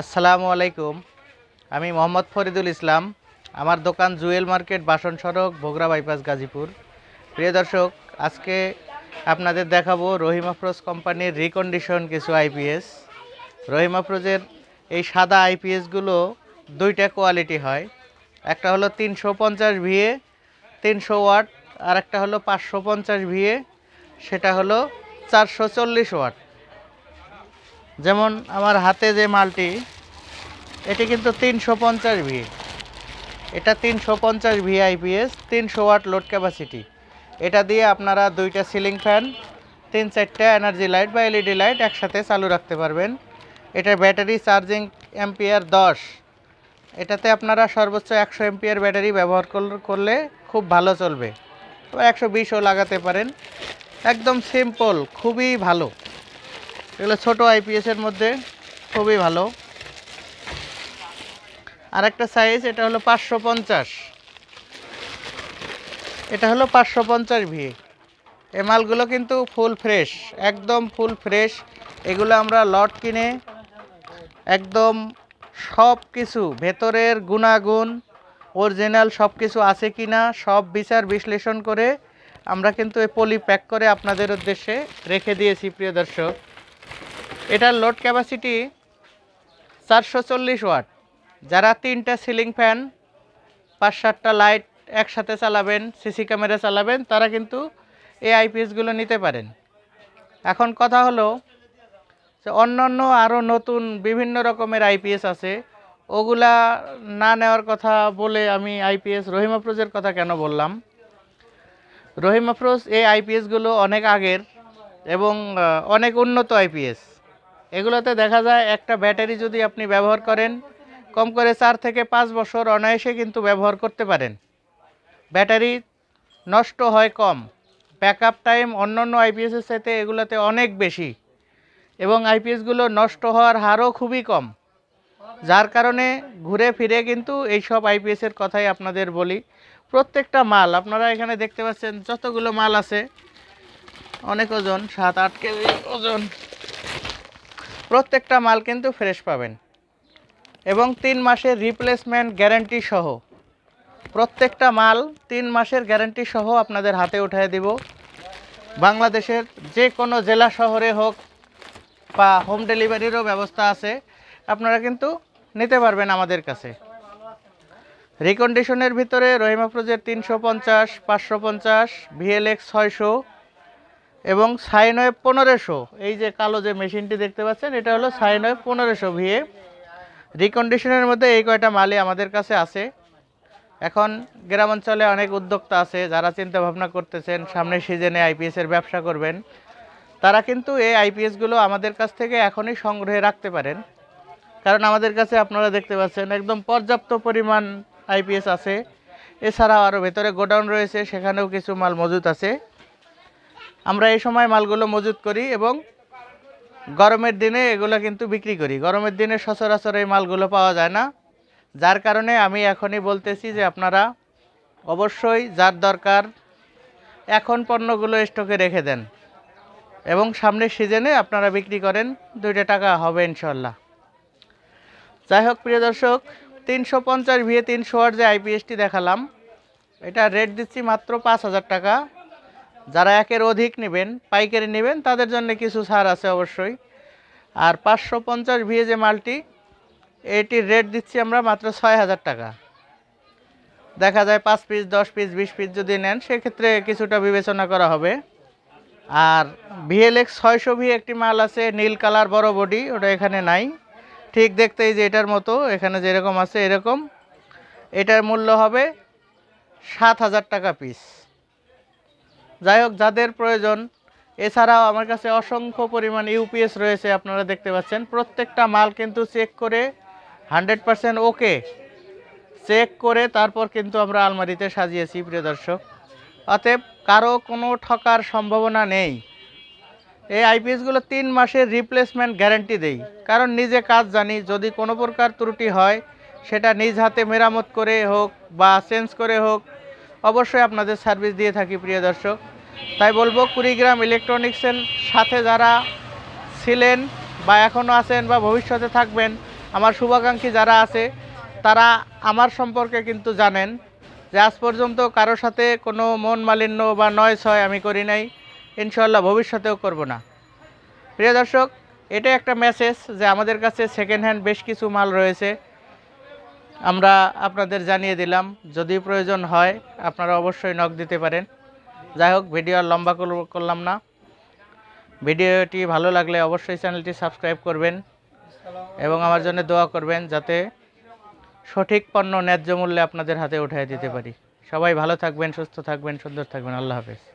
আসসালামু আলাইকুম। আমি মোহাম্মদ ফরিদুল ইসলাম, আমার দোকান জুয়েল মার্কেট বাসন সড়ক, ভোগরা বাইপাস গাজীপুর। প্রিয় দর্শক, আজকে আপনাদের দেখাবো রহিম আফরোজ কোম্পানির রিকন্ডিশন কিছু আইপিএস। রহিম আফরোজের এই সাদা আইপিএসগুলো দুইটা কোয়ালিটি হয়। একটা হলো তিনশো পঞ্চাশ ভিএ, তিনশো ওয়াট আর একটা হলো পাঁচশো পঞ্চাশ ভিএ, সেটা হলো চারশো চল্লিশ ওয়াট। যেমন আমার হাতে যে মালটি, এটি কিন্তু তিনশো পঞ্চাশ ভি। এটা তিনশো পঞ্চাশ ভি আইপিএস তিনশো ওয়াট লোড ক্যাপাসিটি এটা দিয়ে আপনারা দুইটা সিলিং ফ্যান তিন চারটা এনার্জি লাইট বা এলইডি লাইট একসাথে চালু রাখতে পারবেন। এটা ব্যাটারি চার্জিং এম্পিয়ার দশ। এটাতে আপনারা সর্বোচ্চ একশো এম্পিয়ার ব্যাটারি ব্যবহার করলে খুব ভালো চলবে। একশো বিশও লাগাতে পারেন। একদম সিম্পল খুবই ভালো। এগুলো ছোট আইপিএস এর মধ্যে খুবই ভালো। আর একটা সাইজ এটা হলো পাঁচশো পঞ্চাশ। এটা হলো পাঁচশো পঞ্চাশ ভি এ মালগুলো কিন্তু ফুল ফ্রেশ একদম ফুল ফ্রেশ এগুলো আমরা লট কিনে একদম সব কিছু ভেতরের গুণাগুণ অরিজিনাল সব কিছু আছে কি না সব বিচার বিশ্লেষণ করে আমরা কিন্তু এই পলি প্যাক করে আপনাদের উদ্দেশ্যে রেখে দিয়েছি, প্রিয় দর্শক। এটার লোড ক্যাপাসিটি চারশো চল্লিশ ওয়াট। যারা তিনটা সিলিং ফ্যান পাঁচ সাতটা লাইট একসাথে চালাবেন সিসি ক্যামেরা চালাবেন, তারা কিন্তু এই আইপিএসগুলো নিতে পারেন। এখন কথা হলো যে অন্যান্য আরও নতুন বিভিন্ন রকমের আইপিএস আছে। ওগুলা না নেওয়ার কথা বলে আমি আইপিএস রহিম আফরোজের কথা কেন বললাম? রহিম আফরোজ এই আইপিএসগুলো অনেক আগের এবং অনেক উন্নত আইপিএস এগুলোতে দেখা যায় একটা ব্যাটারি যদি আপনি ব্যবহার করেন, কম করে চার থেকে পাঁচ বছর অনায়াসে কিন্তু ব্যবহার করতে পারেন। ব্যাটারি নষ্ট হয় কম। ব্যাকআপ টাইম অন্যান্য আইপিএসের সাথে এগুলোতে অনেক বেশি। এবং আইপিএসগুলো নষ্ট হওয়ার হারও খুবই কম। যার কারণে ঘুরে ফিরে কিন্তু এইসব আইপিএসের কথাই আপনাদের বলি। প্রত্যেকটা মাল, আপনারা এখানে দেখতে পাচ্ছেন যতগুলো মাল আছে, অনেক ওজন, সাত আট কেজি ওজন। প্রত্যেকটা মাল কিন্তু ফ্রেশ পাবেন। এবং তিন মাসের রিপ্লেসমেন্ট গ্যারান্টি সহ। প্রত্যেকটা মাল তিন মাসের গ্যারান্টি সহ আপনাদের হাতে উঠিয়ে দিব। বাংলাদেশের যে কোনো জেলা শহরে হোক বা হোম ডেলিভারিরও ব্যবস্থা আছে। আপনারা কিন্তু নিতে পারবেন আমাদের কাছে। রিকন্ডিশনের ভিতরে রহিম তিনশো পঞ্চাশ, পাঁচশো পঞ্চাশ ভিএলএক্স ছয়শো এবং সাইনওয়েভ পনেরোশো, এই যে কালো যে মেশিনটি দেখতে পাচ্ছেন, এটা হলো সাইনওয়েভ পনেরোশো ভিএ রিকন্ডিশনের মধ্যে এই কয়টা মালই আমাদের কাছে আছে। এখন গ্রাম অঞ্চলে অনেক উদ্যোক্তা আছে, যারা চিন্তা ভাবনা করতেছেন, সামনের সিজনে আইপিএসের ব্যবসা করবেন। তারা কিন্তু এই আইপিএসগুলো আমাদের কাছ থেকে এখনই সংগ্রহে রাখতে পারেন। কারণ আমাদের কাছে আপনারা দেখতে পাচ্ছেন, একদম পর্যাপ্ত পরিমাণ আইপিএস আছে। এছাড়াও আরও ভেতরে গোডাউন রয়েছে, সেখানেও কিছু মাল মজুত আছে। আমরা এই সময় মালগুলো মজুত করি এবং গরমের দিনে এগুলো কিন্তু বিক্রি করি। গরমের দিনে সচরাচর এই মালগুলো পাওয়া যায় না। যার কারণে আমি এখনই বলতেছি যে আপনারা অবশ্যই যার দরকার এখন পণ্যগুলো স্টকে রেখে দেন এবং সামনের সিজনে আপনারা বিক্রি করেন, দুইটা টাকা হবে ইনশাল্লাহ যাই হোক, প্রিয় দর্শক, তিনশো পঞ্চাশ ভিএ তিনশো ওয়াট যে আইপিএসটি দেখালাম, এটা রেট দিচ্ছি মাত্র পাঁচ হাজার টাকা। যারা একের অধিক নেবেন, পাইকারি নেবেন, তাদের জন্য কিছু ছাড় আছে অবশ্যই। আর পাঁচশো পঞ্চাশ ভিএ যে মালটি, এটির রেট দিচ্ছি আমরা মাত্র ছয় হাজার টাকা। দেখা যায় পাঁচ পিস দশ পিস বিশ পিস যদি নেন, সেক্ষেত্রে কিছুটা বিবেচনা করা হবে। আর ভিএলএক্স ছয়শো ভি একটি মাল আছে, নীল কালার, বড় বডি, ওটা এখানে নাই। ঠিক দেখতেই যে এটার মতো, এখানে যেরকম আছে এরকম। এটার মূল্য হবে সাত হাজার টাকা পিস যাই হোক, যাদের প্রয়োজন, এছাড়াও আমার কাছে অসংখ্য পরিমাণ ইউপিএস রয়েছে, আপনারা দেখতে পাচ্ছেন। প্রত্যেকটা মাল কিন্তু চেক করে হান্ড্রেড পারসেন্ট ওকে। চেক করে তারপর কিন্তু আমরা আলমারিতে সাজিয়েছি, প্রিয় দর্শক। অতএব কারও কোনো ঠকার সম্ভাবনা নেই। এই আইপিএসগুলো তিন মাসের রিপ্লেসমেন্ট গ্যারান্টি দেই। কারণ নিজে কাজ জানি, যদি কোনো প্রকার ত্রুটি হয়, সেটা নিজ হাতে মেরামত করে হোক বা চেঞ্জ করে হোক, অবশ্যই আপনাদের সার্ভিস দিয়ে থাকি, প্রিয় দর্শক। তাই বলব কুড়িগ্রাম ইলেকট্রনিক্সের সাথে যারা ছিলেন বা এখনও আছেন বা ভবিষ্যতে থাকবেন, আমার শুভাকাঙ্ক্ষী যারা আছে, তারা আমার সম্পর্কে কিন্তু জানেন যে আজ পর্যন্ত কারোর সাথে কোনো মন মালিন্য বা নয় ছয় আমি করি নাই ইনশাল্লাহ ভবিষ্যতেও করব না। প্রিয় দর্শক এটা একটা মেসেজ যে আমাদের কাছে সেকেন্ড হ্যান্ড বেশ কিছু মাল রয়েছে। আমরা আপনাদের জানিয়ে দিলাম, যদি প্রয়োজন হয় আপনারা অবশ্যই নখ দিতে পারেন। যাই হোক, ভিডিও আর লম্বা করলাম না। ভিডিওটি ভালো লাগলে অবশ্যই চ্যানেলটি সাবস্ক্রাইব করবেন এবং আমার জন্য দোয়া করবেন যাতে সঠিক পণ্য ন্যায্য মূল্যে আপনাদের হাতে উঠিয়ে দিতে পারি। সবাই ভালো থাকবেন, সুস্থ থাকবেন, সুন্দর থাকবেন। আল্লাহ হাফেজ।